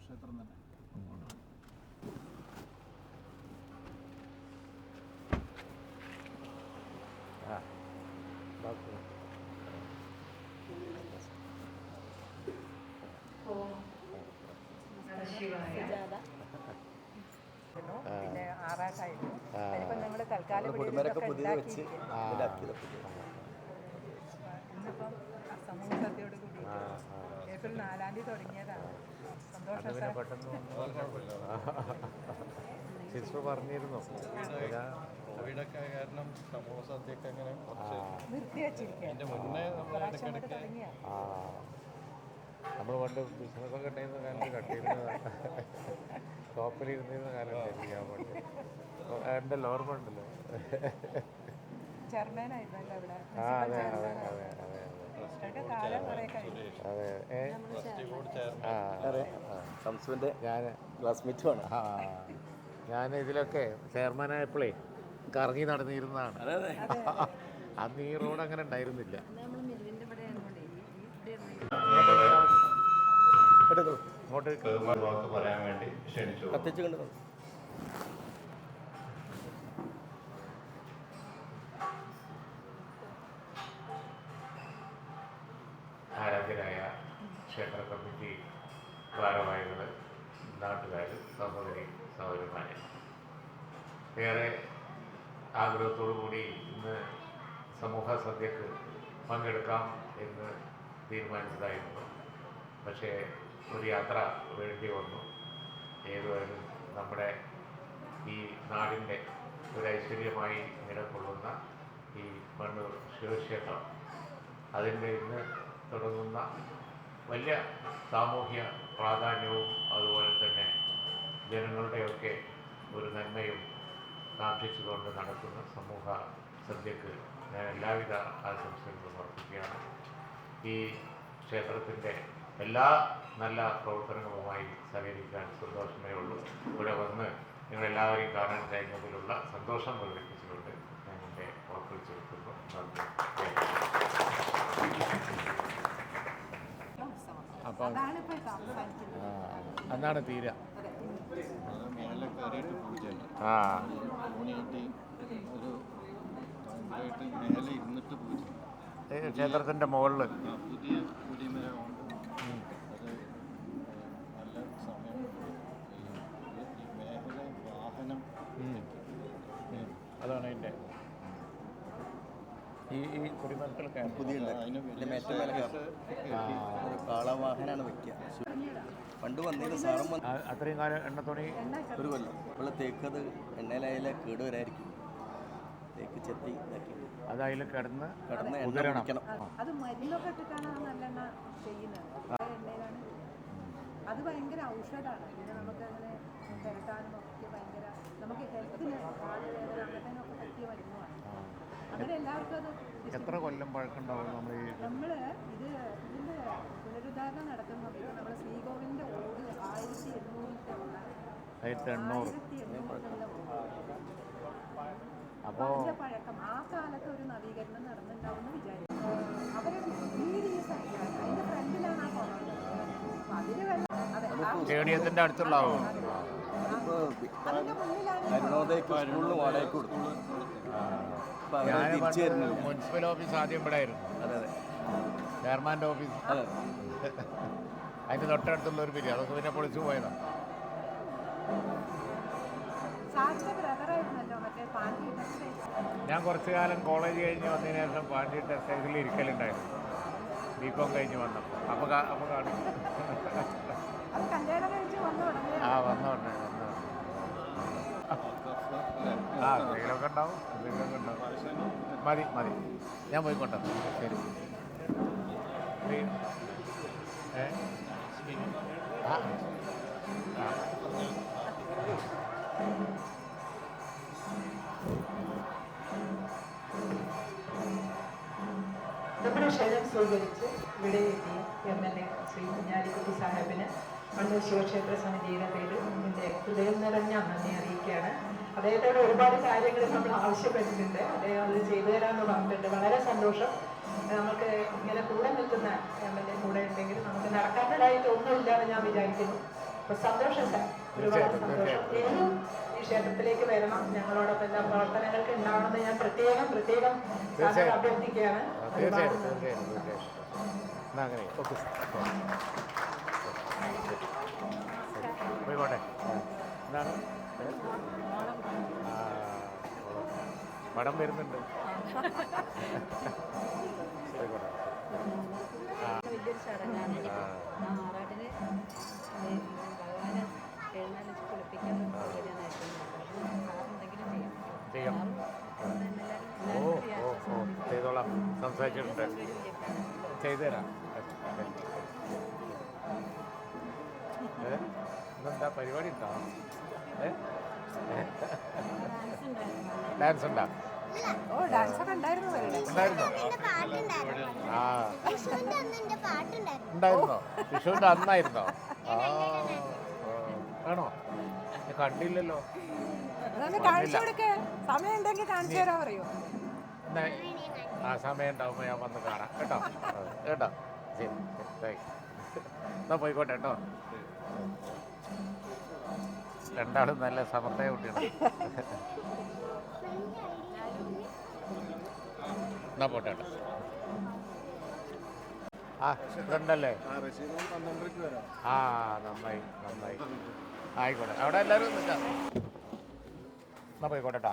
ശിവക്ഷേത്രം തന്നെ. പിന്നെ ആറാട്ടായിരുന്നു. അതിപ്പോ തൽക്കാലം ഇന്നിപ്പം സമൂഹ സദ്യയോട് കൂടി ഏപ്രിൽ നാലാം തീയതി തുടങ്ങിയതാണ്. അന്ന് പിന്നെ പെട്ടെന്ന് സിസ്റ്റർ പറഞ്ഞിരുന്നു? കോവിഡൊക്കെ കാരണം സമൂഹ സദ്യയൊക്കെ അങ്ങനെ മുന്നേ നമ്മൾ ഇടയ്ക്കിടയ്ക്ക് ആ. നമ്മൾ പണ്ട് ബിസിനസ്സൊക്കെ ഉണ്ടായിരുന്ന കാലത്ത് കട്ടിയിരുന്ന ഷോപ്പിലിരുന്നിരുന്ന കാലം ഞാൻ പണ്ട് ചെയർമാനായിരുന്നല്ലോ ഇവിടെ അതെ അതെ അതെ അതെ. അതെ ആ ഞാൻ ക്ലാസ്മേറ്റുമാണ് ആ ഞാൻ ഇതിലൊക്കെ ചെയർമാനായപ്പോഴേ കറങ്ങി നടന്നിരുന്നതാണ്. അന്ന് ഈ റോഡ് അങ്ങനെ ഉണ്ടായിരുന്നില്ല. ഇങ്ങോട്ട് വാക്ക് പറയാൻ വേണ്ടി ക്ഷണിച്ചു കത്തിച്ച് കണ്ടു ക്ഷേത്ര കമ്മിറ്റി ഭാരവാഹികൾ നാട്ടുകാർ സഹോദരി സഹോദരന്മാരെ ഏറെ ആഗ്രഹത്തോടു കൂടി ഇന്ന് സമൂഹ സദ്യക്ക് പങ്കെടുക്കാം എന്ന് തീരുമാനിച്ചതായിരുന്നു. പക്ഷേ ഒരു യാത്ര വേണ്ടി വന്നു. ഏതുവരും നമ്മുടെ ഈ നാടിന്റെ ഒരു ഐശ്വര്യമായി നിലകൊള്ളുന്ന ഈ മണ്ണൂർ ശിവക്ഷേത്രം അതിന്റെ ഇന്ന് തുടങ്ങുന്ന വലിയ സാമൂഹ്യ പ്രാധാന്യവും അതുപോലെ തന്നെ ജനങ്ങളുടെയൊക്കെ ഒരു നന്മയും കാക്ഷിച്ചുകൊണ്ട് നടക്കുന്ന സമൂഹ സദ്യക്ക് ഞാൻ എല്ലാവിധ ആശംസകളും അർപ്പിക്കുകയാണ്. ഈ ക്ഷേത്രത്തിന്റെ എല്ലാ നല്ല പ്രവർത്തനങ്ങളുമായി സഹകരിക്കാൻ സന്തോഷമേ ഉള്ളൂ. ഇവിടെ വന്ന് നിങ്ങളെല്ലാവരെയും കാണാൻ കഴിഞ്ഞതിലുള്ള സന്തോഷം പ്രകടിപ്പിച്ചുകൊണ്ട് ഞാൻ എന്റെ ഓർപ്പിച്ചെടുക്കുന്നു നന്ദി. അപ്പം അന്നാണ് തീര. ആ. ക്ഷേത്രത്തിന്റെ മുകളിൽ ആ പുതിയ കുടിമരമുണ്ട് അത് നല്ല സമയം ഈ ഈ മേഖല വാഹനം അതാണ് അതിന്റെ ഈ ഈ കുടിമക്കളൊക്കെ പുതിയ കാളവാഹനാണ് വെക്കുക. പണ്ട് വന്നതിന് സാറും വന്ന് അത്രയും കാലം എണ്ണത്തോണി ഒരു കൊല്ലം. ഇപ്പോൾ തേക്കത് എണ്ണയിലായാലേ കേട് വരായിരിക്കും. തേക്ക് ചെത്തി ഇതാക്കി. അതായാലും കിടന്ന് കിടന്ന് എണ്ണ കുടിക്കണം. അത് മരുന്നൊക്കെ ഇട്ടിട്ടാണ് ആ നല്ലെണ്ണ ചെയ്യുന്നത്? ആ. എണ്ണയിലാണ്. അത് ഭയങ്കര ഔഷധമാണ്. പിന്നെ നമുക്ക് അങ്ങനെ പെരട്ടാനും ഒക്കെ അത് എത്ര കൊല്ലം പഴക്കമുണ്ടാവും നമ്മൾ ഈ നമ്മൾ ഇത് ഇതിന്റെ പുനരുദ്ധാരണം നടത്തുമ്പോൾ നമ്മുടെ ശ്രീകോവിലിന്റെ ഓട് ആയിരത്തി എണ്ണൂറിന്റെ ആയിരത്തി എണ്ണൂറ് അപ്പോൾ പഴക്കം. ആ കാലത്ത് ഒരു നവീകരണം നടന്നിട്ടുണ്ടാവുമെന്ന് വിചാരിച്ചു അവർ വീട് ഈ സൈഡിലാണ് അതിന്റെ ഫ്രണ്ടിലാണ് ആ കുളം അപ്പൊ അതിന് വെള്ളം അതെ ആ സ്റ്റേഡിയത്തിന്റെ അടുത്തുള്ളാവോ അതിന്റെ മുന്നിലാണ് വാടകയ്ക്ക് കൊടുത്തു. അവർ ഞാൻ മുനിസിപ്പൽ ഓഫീസ് ആദ്യം ഇവിടെ ആയിരുന്നു. അതെ അതെ. ചെയർമാന്റെ ഓഫീസ് അതെ അതിന് തൊട്ടടുത്തുള്ള ഒരു പിരി അതൊക്കെ പിന്നെ പൊളിച്ചു പോയതാണ് ഞാൻ കുറച്ചു കാലം കോളേജ് കഴിഞ്ഞ് വന്നതിന് ശേഷം പാണ്ടി ടെക്സ്റ്റൈൽസിൽ ഇരിക്കലുണ്ടായിരുന്നു. ബി കോം കഴിഞ്ഞ് വന്നപ്പോൾ അപ്പോൾ അപ്പൊ അപ്പോൾ കാണും ആ വന്നോട്ടെ ആ എന്തെങ്കിലുമൊക്കെ ഉണ്ടാവും. എന്തെങ്കിലുമൊക്കെ ഉണ്ടാവും. മതി മതി. ഞാൻ പോയിക്കോട്ടെ. ശരി. ഏ? ആ. നമ്മുടെ ക്ഷണം സ്വീകരിച്ച് ഇവിടെ എത്തിയ M L A Shri Kunhalikutty സാഹേബിന് Kannur ശിവക്ഷേത്ര സമിതിയുടെ പേരിൽ എന്റെ ഹൃദയം നിറഞ്ഞ നന്ദി അറിയിക്കുകയാണ് അദ്ദേഹത്തോട് ഒരുപാട് കാര്യങ്ങൾ നമ്മൾ ആവശ്യപ്പെട്ടിട്ടുണ്ട്. അദ്ദേഹം അത് ചെയ്തു തരാമെന്ന് പറഞ്ഞിട്ടുണ്ട്. വളരെ സന്തോഷം. നമുക്ക് ഇങ്ങനെ കൂടെ നിൽക്കുന്ന എം എൽ എ കൂടെ ഉണ്ടെങ്കിൽ നമുക്ക് നടക്കാത്തതായിട്ട് ഒന്നുമില്ലാന്ന് ഞാൻ വിചാരിക്കുന്നു. അപ്പൊ സന്തോഷം സാർ. ഒരുപാട് സന്തോഷം. ഇനിയും ഈ ക്ഷേത്രത്തിലേക്ക് വരണം. ഞങ്ങളോടൊപ്പം എല്ലാ പ്രവർത്തനങ്ങൾക്ക് ഉണ്ടാവണമെന്ന് ഞാൻ പ്രത്യേകം പ്രത്യേകം സാറിനോട്. അഭ്യർത്ഥിക്കുകയാണ്. അങ്ങനെ എന്താണ്. പടം വരുന്നുണ്ട്. പോയിക്കോട്ടെ വലിയൊരു ചടങ്ങാണ് ആ. ആറാട്ടിന് ഭഗവാനെ എഴുന്നള്ളിച്ച് കുളിപ്പിക്കാൻ ഒരു സൗകര്യമായിട്ടുണ്ട് ചെയ്യാം. ഓ ഓ ഓ ചെയ്തോളാം. സംസാരിച്ചിട്ടുണ്ട്. ചെയ്തുതരാം. എന്താ ഇന്നെന്താ പരിപാടി ഉണ്ടോ ഡാൻസ് ഉണ്ടോ? ഓ ഡാൻസ് ഒക്കെ ഉണ്ടായിരുന്നു? അവരുടെ ഉണ്ടായിരുന്നോ ആ. വിഷുവിന്റെ അന്നായിരുന്നോ. ആണോ? കണ്ടില്ലല്ലോ. അതൊന്ന് സമയം ഉണ്ടെങ്കിൽ കാണിച്ചു തരാൻ പറയൂ. എന്നാ ആ സമയം ഉണ്ടാവുമ്പോ ഞാൻ വന്ന് കാണാം. കേട്ടോ? കേട്ടോ? ശരി താങ്ക് എന്നാ പോയിക്കോട്ടെ കേട്ടോ. രണ്ടാളും നല്ല സമർത്ഥ എന്നാ പോട്ടെ ആ ആ നന്നായി നന്നായി. ആയിക്കോട്ടെ. അവിടെ എല്ലാവരും എന്നാ പോയിക്കോട്ടെ കേട്ടോ